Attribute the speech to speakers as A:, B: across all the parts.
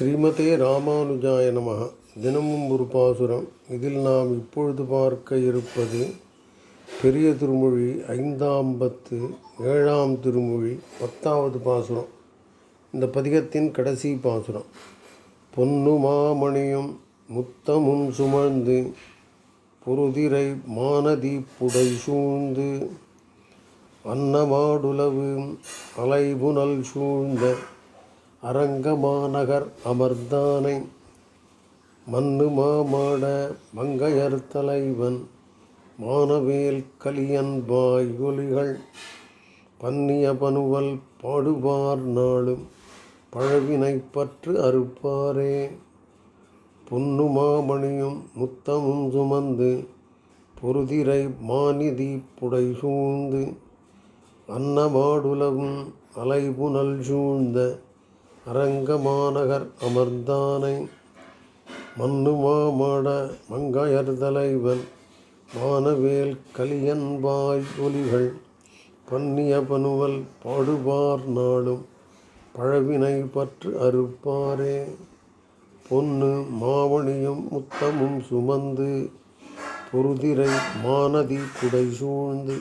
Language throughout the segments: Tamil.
A: ஸ்ரீமதே ராமானுஜாய நம தினமும் ஒரு பாசுரம். இதில் நாம் இப்பொழுது பார்க்க இருப்பது பெரிய திருமொழி ஐந்தாம் பத்து ஏழாம் திருமொழி பத்தாவது பாசுரம். இந்த பதிகத்தின் கடைசி பாசுரம். பொன்னு மாமணியும் முத்தமும் சுமந்து பொருதிரை மானதி புடை சூழ்ந்து அன்னமாடுலவு அலைபுனல் சூழ்ந்த அரங்கமாநகர் அமர்ந்தானை மன்னு மாமாட மங்கையர் தலைவன் மானவேல் கலியன் வாய் ஒலிகள் பன்னிய பனுவல் பாடுவார் நாளும் பழவினை பற்று அறுப்பாரே. பொன்னு மாமணியும் முத்தமும் சுமந்து பொருதிரை மாநிதி புடை சூழ்ந்து அன்னமாடுலவும் அலைபுனல் சூழ்ந்த அரங்கமாநகர் அமர்ந்தானை மன்னு மாமாட மங்கையர் தலைவன் மானவேல் கலியன்பாய் ஒலிகள் பன்னிய பனுவல் பாடுபார் நாளும் பழவினை பற்று அறுப்பாரே. பொன்னு மாவணியும் முத்தமும் சுமந்து பொருதிரை மானதி குடை சூழ்ந்து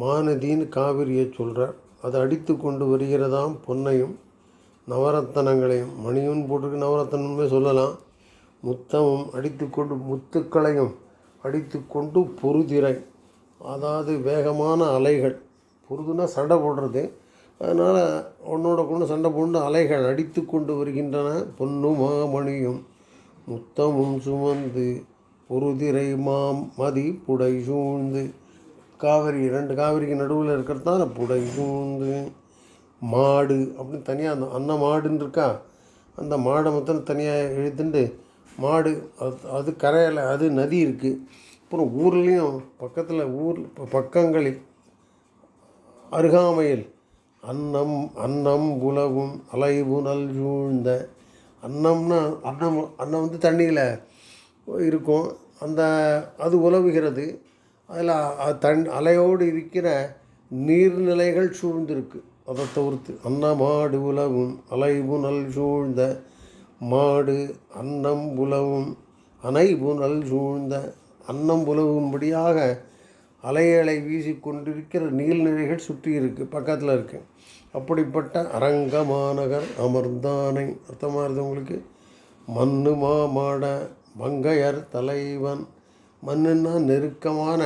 A: மானதின்னு காவிரியை சொல்கிறார் அதை அடித்து கொண்டு வருகிறதாம் பொன்னையும் நவரத்தனங்களையும் மணியும் போட்டிருக்கு நவரத்தனமே சொல்லலாம். முத்தமும் அடித்து கொண்டு முத்துக்களையும் அடித்து கொண்டு பொருதிரை அதாவது வேகமான அலைகள். பொருதுனா சண்டை போடுறது. அதனால் உன்னோட கொண்டு சண்டை போட்டு அலைகள் அடித்து கொண்டு வருகின்றன. பொன்னு மாமணியும் முத்தமும் சுமந்து பொருதிரை மாம் மதி புடை சூழ்ந்து. காவிரி ரெண்டு காவிரிக்கு நடுவில் இருக்கிறதால புடை சூழ்ந்து. மாடு அப்படின்னு தனியாக அந்த அன்ன மாடுன்னு இருக்கா? அந்த மாடை மொத்தம் தனியாக இழுத்துட்டு மாடு அது அது கரையில் அது நதி இருக்குது அப்புறம் ஊர்லேயும் பக்கத்தில் ஊர் பக்கங்களில் அருகாமையில் அன்னம் அன்னம் உலவும் அலைவுணல் சூழ்ந்த அன்னம்னா அன்னம் அன்னம் வந்து தண்ணியில் இருக்கும். அந்த அது உலவுகிறது. அதில் தன் அலையோடு இருக்கிற நீர்நிலைகள் சூழ்ந்திருக்கு. அதை தவிர்த்து அன்னமாடு உலவும் அலைபுனல் சூழ்ந்த மாடு அன்னம் உலவும் நல் சூழ்ந்த அன்னம் உலவும்படியாக அலையலை வீசிக்கொண்டிருக்கிற நீல்நிலைகள் சுற்றி இருக்கு பக்கத்தில் இருக்கு. அப்படிப்பட்ட அரங்கமாநகர் அமர்ந்தானை அர்த்தமாக இருந்தவங்களுக்கு உங்களுக்கு? மண்ணு மாமாட மங்கையர் தலைவன். மண்ணுன்னா நெருக்கமான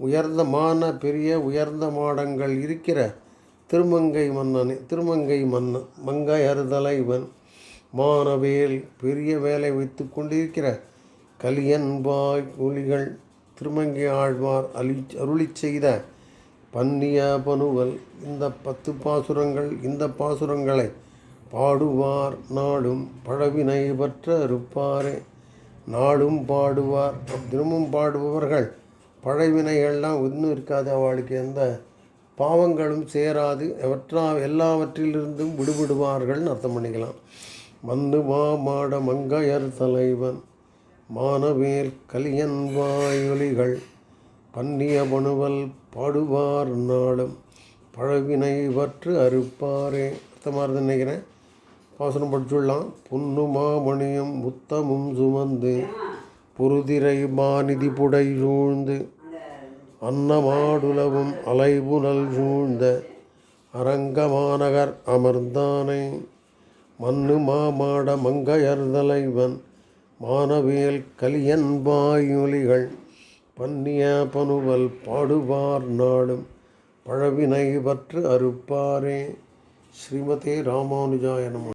A: உயர்ந்தமான பெரிய உயர்ந்த மாடங்கள் இருக்கிற திருமங்கை மன்னனே திருமங்கை மன்னன் மங்கையர் தலைவன் மானவேல் பெரிய வேலை வைத்து கொண்டிருக்கிற கலியன்பாய் ஒளிகள் திருமங்கை ஆழ்வார் அலி அருளி செய்த பன்னிய பனுவல். இந்த பத்து பாசுரங்கள் இந்த பாசுரங்களை பாடுவார் நாடும் பழவினை பற்ற இருப்பாரே நாடும் பாடுவார். தினமும் பாடுபவர்கள் பழைவினைகள்லாம் ஒன்றும் இருக்காது அவளுக்கு எந்த பாவங்களும் சேராது. எவற்றா எல்லாவற்றிலிருந்தும் விடுபடுவார்கள்னு அர்த்தம் பண்ணிக்கலாம். மந்து மாமாட மங்கையர் தலைவன் மானவேல் கலியன் வாயொலிகள் பன்னிய மனுவல் பாடுவார் நாளும் பழவினை பற்று அறுப்பாரே அர்த்தமாக நினைக்கிறேன். பாசனம் படிச்சுடலாம் பொன்னு மாமணியும் முத்தமும் சுமந்து பொருதிரை மாநிதி புடை சூழ்ந்து அன்னமாடுலவும் அலைபுனல் சூழ்ந்த அரங்கமாநகர் அமர்ந்தானை. மண்ணு மாமாட மங்கையர் தலைவன் மானவேல் கலியன்பாயொலிகள் பன்னிய பனுவல் பாடுவார் நாடும் பழவினை பற்று அறுப்பாரே. ஸ்ரீமதே ராமானுஜாய நம.